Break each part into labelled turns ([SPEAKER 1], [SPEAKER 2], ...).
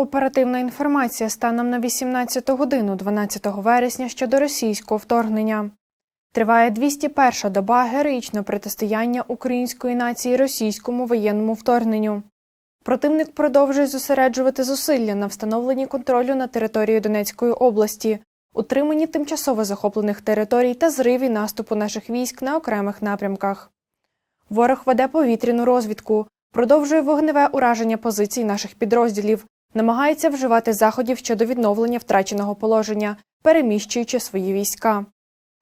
[SPEAKER 1] Оперативна інформація станом на 18 годину 12 вересня щодо російського вторгнення. Триває 201 доба героїчного протистояння української нації російському воєнному вторгненню. Противник продовжує зосереджувати зусилля на встановленні контролю на території Донецької області, утриманні тимчасово захоплених територій та зриві наступу наших військ на окремих напрямках. Ворог веде повітряну розвідку, продовжує вогневе ураження позицій наших підрозділів, намагається вживати заходів щодо відновлення втраченого положення, переміщуючи свої війська.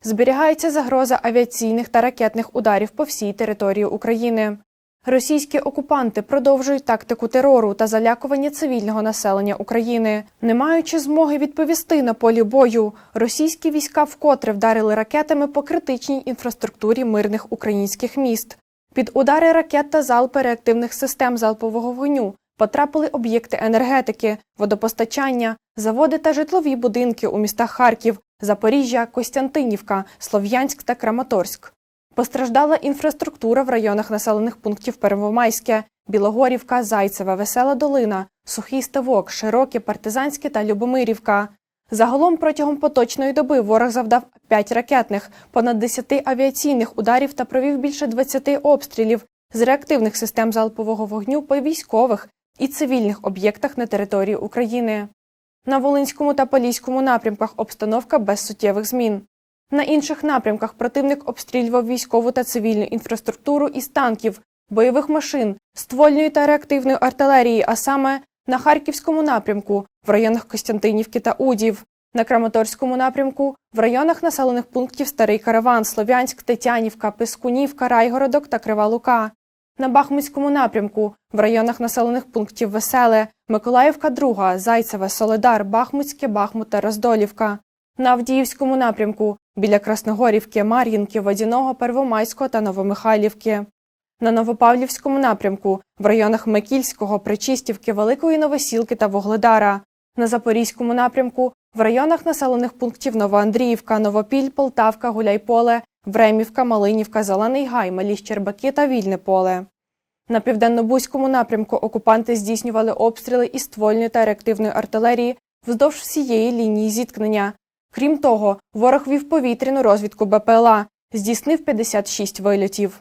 [SPEAKER 1] Зберігається загроза авіаційних та ракетних ударів по всій території України. Російські окупанти продовжують тактику терору та залякування цивільного населення України. Не маючи змоги відповісти на полі бою, російські війська вкотре вдарили ракетами по критичній інфраструктурі мирних українських міст. Під удари ракет та залпи реактивних систем залпового вогню потрапили об'єкти енергетики, водопостачання, заводи та житлові будинки у містах Харків, Запоріжжя, Костянтинівка, Слов'янськ та Краматорськ. Постраждала інфраструктура в районах населених пунктів Первомайське, Білогорівка, Зайцеве, Весела Долина, Сухий Ставок, Широке, Партизанське та Любомирівка. Загалом протягом поточної доби ворог завдав 5 ракетних, понад 10 авіаційних ударів та провів більше 20 обстрілів з реактивних систем залпового вогню по військових і цивільних об'єктах на території України. На Волинському та Поліському напрямках обстановка без суттєвих змін. На інших напрямках противник обстрілював військову та цивільну інфраструктуру із танків, бойових машин, ствольної та реактивної артилерії, а саме на Харківському напрямку в районах Костянтинівки та Удів, на Краматорському напрямку в районах населених пунктів Старий Караван, Слов'янськ, Тетянівка, Пискунівка, Райгородок та Крива Лука, на Бахмутському напрямку в районах населених пунктів Веселе, Миколаївка, Друга, Зайцеве, Соледар, Бахмутське, Бахмут та Роздолівка. На Авдіївському напрямку біля Красногорівки, Мар'їнки, Водяного, Первомайського та Новомихайлівки. На Новопавлівському напрямку в районах Микільського, Причистівки, Великої Новосілки та Вогледара. На Запорізькому напрямку в районах населених пунктів Новоандріївка, Новопіль, Полтавка, Гуляйполе, Времівка, Малинівка, Зелений Гай, Малі Щербаки та Вільне поле. На південно-бузькому напрямку окупанти здійснювали обстріли із ствольної та реактивної артилерії вздовж всієї лінії зіткнення. Крім того, ворог вів повітряну розвідку БПЛА, здійснив 56 вильотів.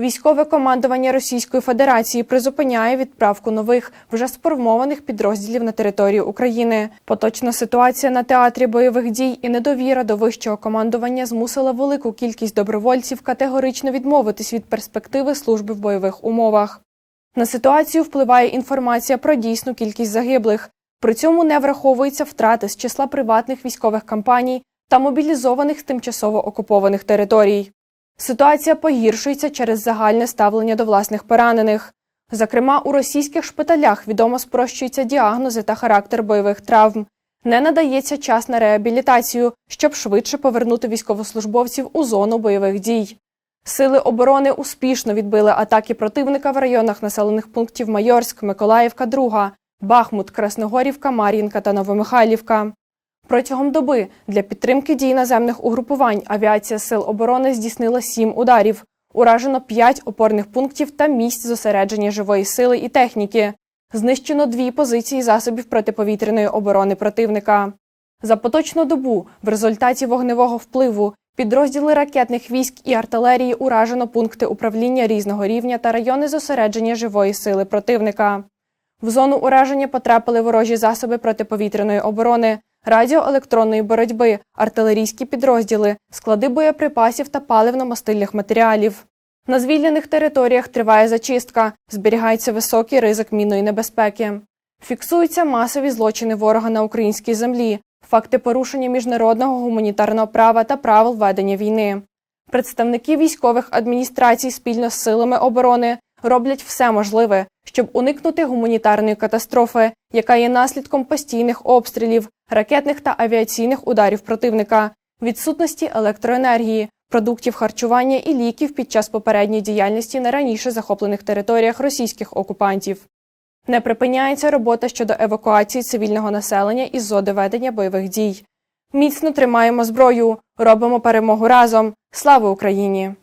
[SPEAKER 1] Військове командування Російської Федерації призупиняє відправку нових вже сформованих підрозділів на територію України. Поточна ситуація на театрі бойових дій і недовіра до вищого командування змусила велику кількість добровольців категорично відмовитись від перспективи служби в бойових умовах. На ситуацію впливає інформація про дійсну кількість загиблих. При цьому не враховуються втрати з числа приватних військових кампаній та мобілізованих тимчасово окупованих територій. Ситуація погіршується через загальне ставлення до власних поранених. Зокрема, у російських шпиталях відомо спрощуються діагнози та характер бойових травм. Не надається час на реабілітацію, щоб швидше повернути військовослужбовців у зону бойових дій. Сили оборони успішно відбили атаки противника в районах населених пунктів Майорськ, Миколаївка, Друга, Бахмут, Красногорівка, Мар'їнка та Новомихайлівка. Протягом доби для підтримки дій наземних угрупувань авіація Сил оборони здійснила сім ударів. Уражено п'ять опорних пунктів та місць зосередження живої сили і техніки. Знищено дві позиції засобів протиповітряної оборони противника. За поточну добу в результаті вогневого впливу підрозділи ракетних військ і артилерії уражено пункти управління різного рівня та райони зосередження живої сили противника. В зону ураження потрапили ворожі засоби протиповітряної оборони, радіоелектронної боротьби, артилерійські підрозділи, склади боєприпасів та паливно-мастильних матеріалів. На звільнених територіях триває зачистка, зберігається високий ризик мінної небезпеки. Фіксуються масові злочини ворога на українській землі, факти порушення міжнародного гуманітарного права та правил ведення війни. Представники військових адміністрацій спільно з силами оборони роблять все можливе, щоб уникнути гуманітарної катастрофи, яка є наслідком постійних обстрілів, ракетних та авіаційних ударів противника, відсутності електроенергії, продуктів харчування і ліків під час попередньої діяльності на раніше захоплених територіях російських окупантів. Не припиняється робота щодо евакуації цивільного населення із зони ведення бойових дій. Міцно тримаємо зброю, робимо перемогу разом. Слава Україні!